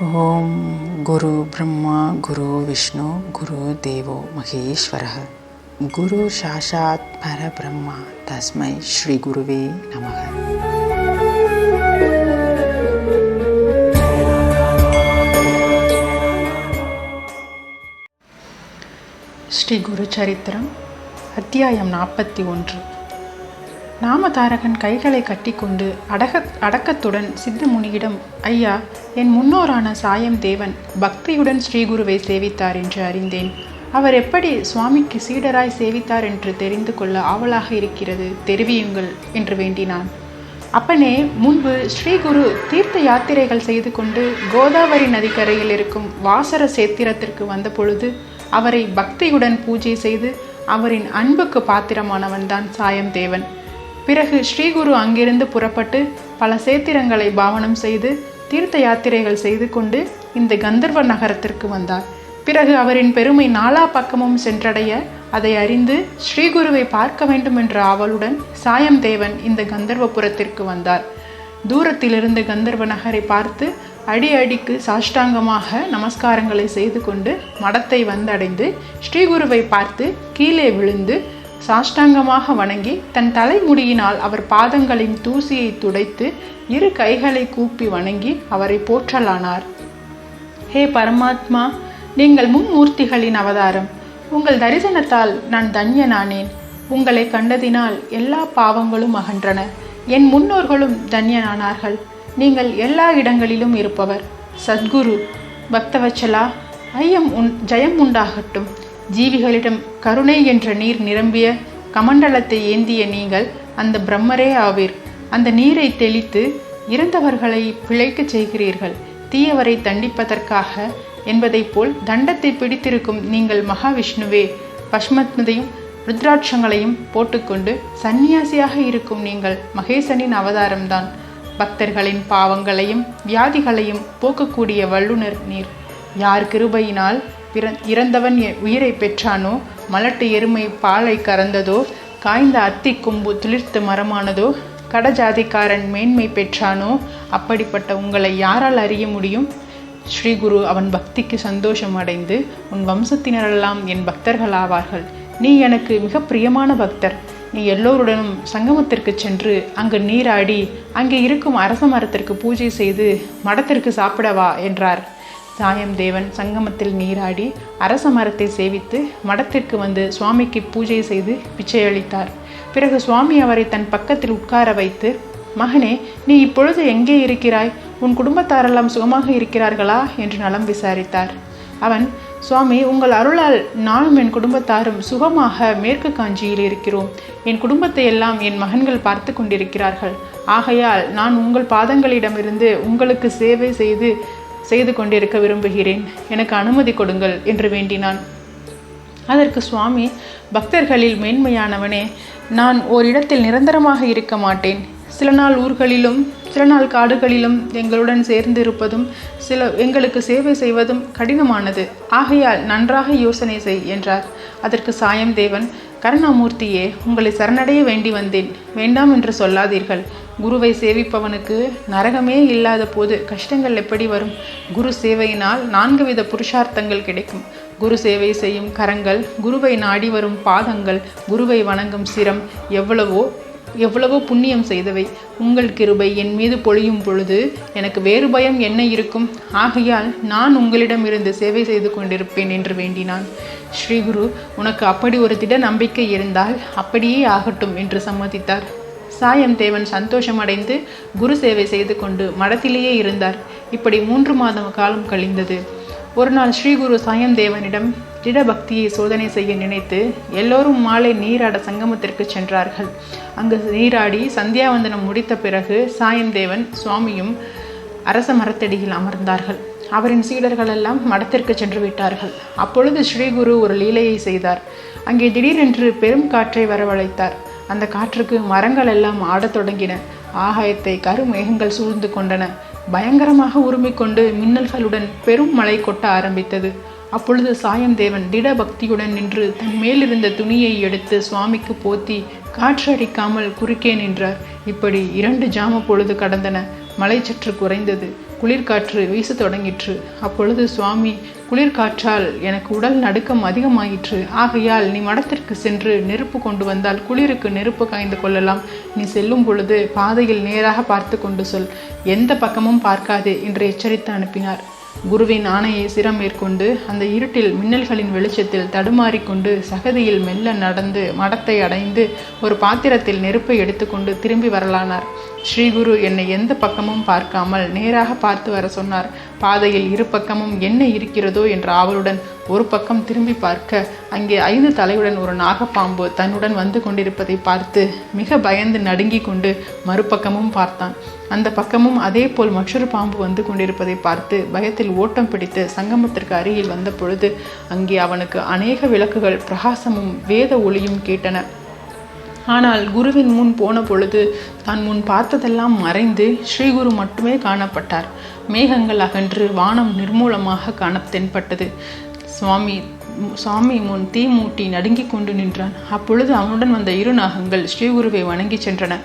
ஓம் குரு பிரம்மா குரு விஷ்ணு குரு தேவோ மகேஸ்வர குரு சாஷாத் பரபிரம்மா தஸ்மை ஸ்ரீ குருவே நமக. ஸ்ரீ குரு சரித்திரம் அத்தியாயம் நாற்பத்தி ஒன்று. நாமதாரகன் கைகளை கட்டிக்கொண்டு அடக அடக்கத்துடன் சித்தமுனியிடம் ஐயா என் முன்னோரான சாயம் தேவன் பக்தியுடன் ஸ்ரீகுருவை சேவித்தார் என்று அறிந்தேன். அவர் எப்படி சுவாமிக்கு சீடராய் சேவித்தார் என்று தெரிந்து கொள்ள ஆவலாக இருக்கிறது தெரிவியுங்கள் என்று வேண்டினான். அப்பனே முன்பு ஸ்ரீகுரு தீர்த்த யாத்திரைகள் செய்து கொண்டு கோதாவரி நதிக்கரையில் இருக்கும் வாசர சேத்திரத்திற்கு வந்த பொழுது அவரை பக்தியுடன் பூஜை செய்து அவரின் அன்புக்கு பாத்திரமானவன்தான் சாயம் தேவன். பிறகு ஸ்ரீகுரு அங்கிருந்து புறப்பட்டு பல சேத்திரங்களை பாவனம் செய்து தீர்த்த யாத்திரைகள் செய்து கொண்டு இந்த கந்தர்வ நகரத்திற்கு வந்தார். பிறகு அவரின் பெருமை நாலா பக்கமும் சென்றடைய அதை அறிந்து ஸ்ரீகுருவை பார்க்க வேண்டும் என்ற ஆவலுடன் சாயம் தேவன் இந்த கந்தர்வபுரத்திற்கு வந்தார். தூரத்திலிருந்து கந்தர்வ நகரை பார்த்து அடி அடிக்கு சாஷ்டாங்கமாக நமஸ்காரங்களை செய்து கொண்டு மடத்தை வந்தடைந்து ஸ்ரீகுருவை பார்த்து கீழே விழுந்து சாஷ்டாங்கமாக வணங்கி தன் தலைமுடியினால் அவர் பாதங்களின் தூசியை துடைத்து இரு கைகளை கூப்பி வணங்கி அவரை போற்றலானார். ஹே பரமாத்மா நீங்கள் மும்மூர்த்திகளின் அவதாரம். உங்கள் தரிசனத்தால் நான் தன்யனானேன். உங்களை கண்டதினால் எல்லா பாவங்களும் அகன்றன. என் முன்னோர்களும் தன்யனானார்கள். நீங்கள் எல்லா இடங்களிலும் இருப்பவர். சத்குரு பக்தவச்சலா ஐயம் உன் ஜெயம் உண்டாகட்டும். ஜீவிகளிடம் கருணை என்ற நீர் நிரம்பிய கமண்டலத்தை ஏந்திய நீங்கள் அந்த பிரம்மரே ஆவீர். அந்த நீரை தெளித்து இறந்தவர்களை பிழைக்கச் செய்கிறீர்கள். தீயவரை தண்டிப்பதற்காக என்பதைப் போல் தண்டத்தை பிடித்திருக்கும் நீங்கள் மகாவிஷ்ணுவே பஷ்மத்மதையும் ருத்ராட்சங்களையும் போட்டுக்கொண்டு சந்நியாசியாக இருக்கும் நீங்கள் மகேசனின் அவதாரம்தான். பக்தர்களின் பாவங்களையும் வியாதிகளையும் போக்கக்கூடிய வல்லுனர் நீர். யார் கிருபையினால் பிற இறந்தவன் உயிரை பெற்றானோ? மலட்டு எருமை பாலை கறந்ததோ? காய்ந்த அத்தி கொம்பு துளிர்த்த மரமானதோ? கடஜாதிக்காரன் மேன்மை பெற்றானோ? அப்படிப்பட்ட உங்களை யாரால் அறிய முடியும்? ஸ்ரீகுரு அவன் பக்திக்கு சந்தோஷம் அடைந்து உன் வம்சத்தினரெல்லாம் என் பக்தர்கள் ஆவார்கள். நீ எனக்கு மிக பிரியமான பக்தர். நீ எல்லோருடனும் சங்கமத்திற்கு சென்று அங்கு நீராடி அங்கே இருக்கும் அரச மரத்திற்கு பூஜை செய்து மடத்திற்கு சாப்பிடவா? என்றார். தாயம் தேவன் சங்கமத்தில் நீராடி அரச மரத்தை சேவித்து மடத்திற்கு வந்து சுவாமிக்கு பூஜை செய்து பிச்சையளித்தார் பிறகு சுவாமி அவரை தன் பக்கத்தில் உட்கார வைத்து மகனே நீ இப்பொழுது எங்கே இருக்கிறாய்? உன் குடும்பத்தாரெல்லாம் சுகமாக இருக்கிறார்களா? என்று நலம் விசாரித்தார். அவன் சுவாமி உங்கள் அருளால் நானும் என் குடும்பத்தாரும் சுகமாக மேற்கு காஞ்சியில் இருக்கிறோம். என் குடும்பத்தை எல்லாம் என் மகன்கள் பார்த்து கொண்டிருக்கிறார்கள். ஆகையால் நான் உங்கள் பாதங்களிடமிருந்து உங்களுக்கு சேவை செய்து செய்து கொண்டிருக்க விரும்புகிறேன். எனக்கு அனுமதி கொடுங்கள் என்று வேண்டினான். அதற்கு சுவாமி பக்தர்களில் மேன்மையானவனே நான் ஓரிடத்தில் நிரந்தரமாக இருக்க மாட்டேன். சில நாள் ஊர்களிலும் சில நாள் காடுகளிலும் எங்களுடன் சேர்ந்து இருப்பதும் சில எங்களுக்கு சேவை செய்வதும் கடினமானது. ஆகையால் நன்றாக யோசனை செய் என்றார். அதற்கு சாயம் தேவன் கருணாமூர்த்தியே உங்களை சரணடைய வேண்டி வந்தேன். வேண்டாம் என்று சொல்லாதீர்கள். குருவை சேவிப்பவனுக்கு நரகமே இல்லாத போது கஷ்டங்கள் எப்படி வரும்? குரு சேவையினால் நான்கு வித புருஷார்த்தங்கள் கிடைக்கும். குரு சேவை செய்யும் கரங்கள் குருவை நாடி வரும் பாதங்கள் குருவை வணங்கும் சிரம் எவ்வளவோ எவ்வளவோ புண்ணியம் செய்தவை. உங்கள் கிருபை என் மீது பொழியும் பொழுது எனக்கு வேறு பயம் என்ன இருக்கும்? ஆகையால் நான் உங்களிடம் இருந்து சேவை செய்து கொண்டிருப்பேன் என்று வேண்டினான். ஸ்ரீகுரு உனக்கு அப்படி ஒரு திட நம்பிக்கை இருந்தால் அப்படியே ஆகட்டும் என்று சம்மதித்தார். சாயம் தேவன் சந்தோஷமடைந்து குரு சேவை செய்து கொண்டு மடத்திலேயே இருந்தார். இப்படி மூன்று மாதம் காலம் கழிந்தது. ஒரு நாள் ஸ்ரீகுரு சாயம் தேவனிடம் திட பக்தியை சோதனை செய்ய நினைத்து எல்லோரும் மாலை நீராட சங்கமத்திற்கு சென்றார்கள். அங்கு நீராடி சந்தியாவந்தனம் முடித்த பிறகு சாயந்தேவன் சுவாமியும் அரச மரத்தடியில் அமர்ந்தார்கள். அவரின் சீடர்கள் எல்லாம் மடத்திற்கு சென்று விட்டார்கள். அப்பொழுது ஸ்ரீகுரு ஒரு லீலையை செய்தார். அங்கே திடீரென்று பெரும் காற்றை வரவழைத்தார். அந்த காற்றுக்கு மரங்கள் எல்லாம் ஆடத் தொடங்கின. ஆகாயத்தை கருமேகங்கள் சூழ்ந்து கொண்டன. பயங்கரமாக உருமிக்கொண்டு மின்னல்களுடன் பெரும் மழை கொட்ட ஆரம்பித்தது. அப்பொழுது சாயந்தேவன் திட பக்தியுடன் நின்று தன் மேலிருந்த துணியை எடுத்து சுவாமிக்கு போத்தி காற்றடிக்காமல் குறுக்கே நின்றார். இப்படி இரண்டு ஜாம பொழுது கடந்தன. மலை சற்று குறைந்தது. குளிர்காற்று வீச தொடங்கிற்று. அப்பொழுது சுவாமி குளிர்காற்றால் எனக்கு உடல் நடுக்கம் அதிகமாயிற்று. ஆகையால் நீ மடத்திற்கு சென்று நெருப்பு கொண்டு வந்தால் குளிருக்கு நெருப்பு காய்ந்து கொள்ளலாம். நீ செல்லும் பொழுது பாதையில் நேராக பார்த்து கொண்டு சொல். எந்த பக்கமும் பார்க்காதே என்று எச்சரித்து அனுப்பினார். குருவின் ஆணையை சிரம் மேற்கொண்டு அந்த இருட்டில் மின்னல்களின் வெளிச்சத்தில் தடுமாறிக்கொண்டு சகதியில் மெல்ல நடந்து மடத்தை அடைந்து ஒரு பாத்திரத்தில் நெருப்பை எடுத்துக்கொண்டு திரும்பி வரலானார். ஸ்ரீகுரு என்னை எந்த பக்கமும் பார்க்காமல் நேராக பார்த்து வர சொன்னார். பாதையில் இரு பக்கமும் என்ன இருக்கிறதோ என்ற ஆவலுடன் ஒரு பக்கம் திரும்பி பார்க்க அங்கே ஐந்து தலையுடன் ஒரு நாகப்பாம்பு தன்னுடன் வந்து கொண்டிருப்பதை பார்த்து மிக பயந்து நடுங்கிக் கொண்டு மறுபக்கமும் பார்த்தான். அந்த பக்கமும் அதே போல் மற்றொரு பாம்பு வந்து கொண்டிருப்பதை பார்த்து பயத்தில் ஓட்டம் பிடித்து சங்கமத்திற்கு அருகில் வந்த பொழுது அங்கே அவனுக்கு அநேக விளக்குகள் பிரகாசமும் வேத ஒளியும் கேட்டன. ஆனால் குருவின் முன் போன பொழுது தான் முன் பார்த்ததெல்லாம் மறைந்து ஸ்ரீகுரு மட்டுமே காணப்பட்டார். மேகங்கள் அகன்று வானம் நிர்மூலமாக காண தென்பட்டது. சுவாமி சுவாமி முன் தீ மூட்டி நடுங்கிக் கொண்டு நின்றான். அப்பொழுது அவனுடன் வந்த இரு நாகங்கள் ஸ்ரீகுருவை வணங்கி சென்றன.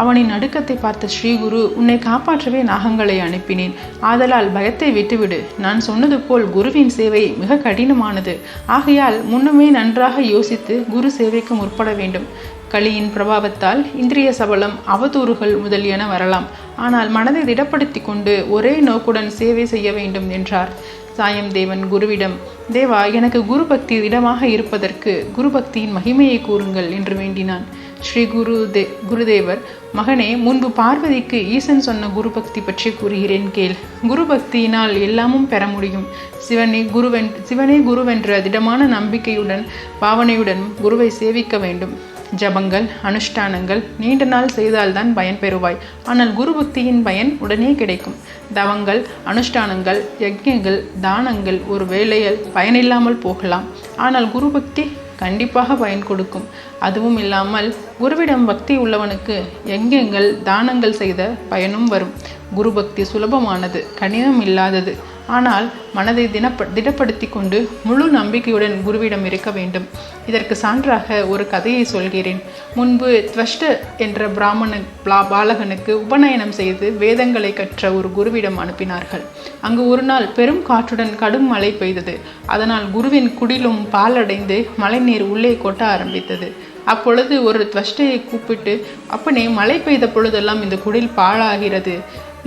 அவனின் நடுக்கத்தை பார்த்த ஸ்ரீகுரு உன்னை காப்பாற்றவே நாகங்களை அனுப்பினேன். ஆதலால் பயத்தை விட்டுவிடு. நான் சொன்னது போல் குருவின் சேவை மிக கடினமானது. ஆகையால் முன்னமே நன்றாக யோசித்து குரு சேவைக்கு முற்பட வேண்டும். களியின் பிரபாவத்தால் இந்திரிய சபலம் அவதூறுகள் முதலியன வரலாம். ஆனால் மனதை திடப்படுத்தி கொண்டு ஒரே நோக்குடன் சேவை செய்ய வேண்டும் என்றார். சாயம் தேவன் குருவிடம் தேவா எனக்கு குரு பக்தி திடமாக இருப்பதற்கு குரு பக்தியின் மகிமையை கூறுங்கள் என்று வேண்டினான். ஸ்ரீ குரு தே குருதேவர் மகனே முன்பு பார்வதிக்கு ஈசன் சொன்ன குரு பக்தி பற்றி கூறுகிறேன் கேள். குரு பக்தியினால் எல்லாமும் பெற முடியும். சிவனே குருவென் சிவனே குருவென்ற திடமான நம்பிக்கையுடன் பாவனையுடன் குருவை சேவிக்க வேண்டும். ஜபங்கள் அனுஷ்டானங்கள் நீண்ட நாள் செய்தால்தான் பயன் பெறுவாய். ஆனால் குரு பக்தியின் பயன் உடனே கிடைக்கும். தவங்கள் அனுஷ்டானங்கள் யஜ்யங்கள் தானங்கள் ஒரு வேளையில் பயனில்லாமல் போகலாம். ஆனால் குரு பக்தி கண்டிப்பாக பயன் கொடுக்கும். அதுவும் இல்லாமல் குருவிடம் பக்தி உள்ளவனுக்கு யஜ்யங்கள் தானங்கள் செய்த பயனும் வரும். குரு பக்தி சுலபமானது கடினம் இல்லாதது ஆனால் மனதை தினப்ப திடப்படுத்தி கொண்டு முழு நம்பிக்கையுடன் குருவிடம் இருக்க வேண்டும். இதற்கு சான்றாக ஒரு கதையை சொல்கிறேன். முன்பு துவஷ்ட என்ற பிராமண பாலகனுக்கு உபநயனம் செய்து வேதங்களை கற்ற ஒரு குருவிடம் அனுப்பினார்கள். அங்கு ஒரு நாள் பெரும் காற்றுடன் கடும் மழை பெய்தது. அதனால் குருவின் குடிலும் பாலடைந்து மழைநீர் உள்ளே கொட்ட ஆரம்பித்தது. அப்பொழுது ஒரு துவஷ்டையை கூப்பிட்டு அப்பனே மழை பெய்த பொழுதெல்லாம் இந்த குடில் பாழாகிறது.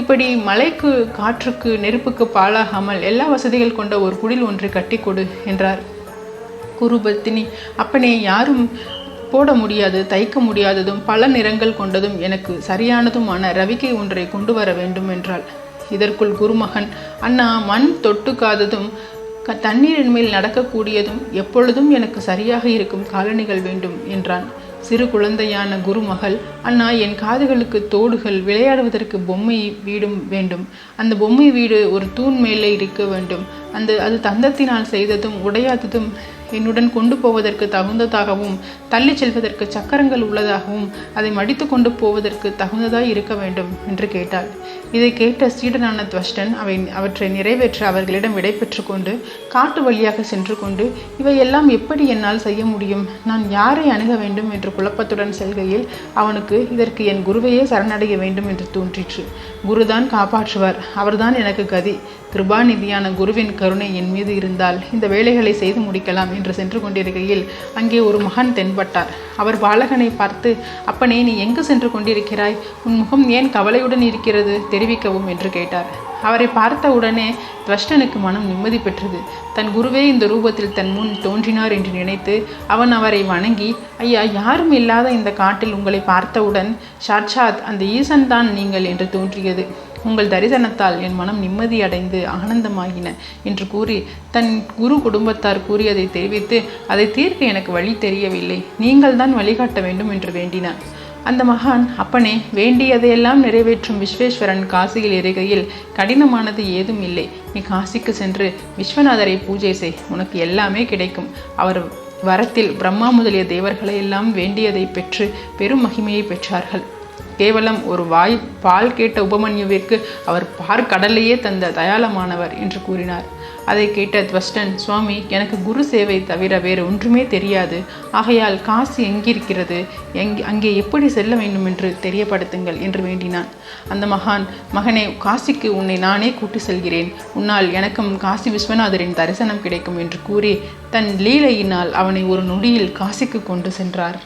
இப்படி மலைக்கு காற்றுக்கு நெருப்புக்கு பாழாகாமல் எல்லா வசதிகள் கொண்ட ஒரு குடில் ஒன்று கட்டி கொடு என்றார். குருபத்தினி அப்பனே யாரும் போட முடியாது தைக்க முடியாததும் பல நிறங்கள் கொண்டதும் எனக்கு சரியானதுமான ரவிக்கை ஒன்றை கொண்டு வர வேண்டும் என்றாள். இதற்குள் குருமகன் அண்ணா மண் தொட்டுக்காததும் க தண்ணீரின் மேல் நடக்கக்கூடியதும் எப்பொழுதும் எனக்கு சரியாக இருக்கும் காலணிகள் வேண்டும் என்றான். சிறு குழந்தையான குருமகள் அண்ணா என் காதுகளுக்கு தோடுகள் விளையாடுவதற்கு பொம்மை வீடும் வேண்டும். அந்த பொம்மை வீடு ஒரு தூண் மேலே இருக்க வேண்டும். அந்த அது தந்தத்தினால் செய்ததும் உடையாததும் என்னுடன் கொண்டு போவதற்கு தகுந்ததாகவும் தள்ளிச் செல்வதற்கு சக்கரங்கள் உள்ளதாகவும் அதை மடித்து கொண்டு போவதற்கு தகுந்ததாய் இருக்க வேண்டும் என்று கேட்டாள். இதை கேட்ட சீடனான துவஷ்டன் அவை அவற்றை நிறைவேற்ற அவர்களிடம் விடை கொண்டு காட்டு வழியாக சென்று கொண்டு இவையெல்லாம் எப்படி என்னால் செய்ய முடியும்? நான் யாரை அணுக வேண்டும்? என்று குழப்பத்துடன் செல்கையில் அவனுக்கு இதற்கு என் குருவையே சரணடைய வேண்டும் என்று தோன்றிற்று. குருதான் காப்பாற்றுவார். அவர்தான் எனக்கு கதி. கிருபாநிதியான குருவின் கருணை என் மீது இருந்தால் இந்த வேலைகளை செய்து முடிக்கலாம் என்று சென்று கொண்டிருக்கையில் அங்கே ஒரு மகன் தென்பட்டார். அவர் பாலகனை பார்த்து அப்பனே நீ எங்கு சென்று கொண்டிருக்கிறாய்? உன் முகம் ஏன் கவலையுடன் இருக்கிறது? தெரிவிக்கவும் என்று கேட்டார். அவரை பார்த்த உடனே துவஷ்டனுக்கு மனம் நிம்மதி பெற்றது. தன் குருவே இந்த ரூபத்தில் தன் முன் தோன்றினார் என்று நினைத்து அவன் அவரை வணங்கி ஐயா யாரும் இல்லாத இந்த காட்டில் உங்களை பார்த்தவுடன் சாட்சாத் அந்த ஈசன் தான் நீங்கள் என்று தோன்றியது. உங்கள் தரிசனத்தால் என் மனம் நிம்மதியடைந்து ஆனந்தமாகின என்று கூறி தன் குரு குடும்பத்தார் கூறியதை தெரிவித்து அதை தீர்க்க எனக்கு வழி தெரியவில்லை. நீங்கள் தான் வழிகாட்ட வேண்டும் என்று வேண்டினார். அந்த மகான் அப்பனே வேண்டியதையெல்லாம் நிறைவேற்றும் விஸ்வேஸ்வரன் காசியில் இருக்கையில் கடினமானது ஏதும் இல்லை. நீ காசிக்கு சென்று விஸ்வநாதரை பூஜை செய். உனக்கு எல்லாமே கிடைக்கும். அவர் வரத்தில் பிரம்மா முதலிய தேவர்களை எல்லாம் வேண்டியதை பெற்று பெரும் மகிமையை பெற்றார்கள். கேவலம் ஒரு வாய் பால் கேட்ட உபமன்யுவிற்கு அவர் பார் கடலையே தந்த தயாளமானவர் என்று கூறினார். அதை கேட்ட துவஸ்டன் சுவாமி எனக்கு குரு சேவை தவிர வேறு ஒன்றுமே தெரியாது. ஆகையால் காசி எங்கிருக்கிறது? எங் அங்கே எப்படி செல்ல வேண்டும் என்று தெரியப்படுத்துங்கள் என்று வேண்டினான். அந்த மகான் மகனே காசிக்கு உன்னை நானே கூட்டி செல்கிறேன். உன்னால் எனக்கும் காசி விஸ்வநாதரின் தரிசனம் கிடைக்கும் என்று கூறி தன் லீலையினால் அவனை ஒரு நொடியில் காசிக்கு கொண்டு சென்றார்.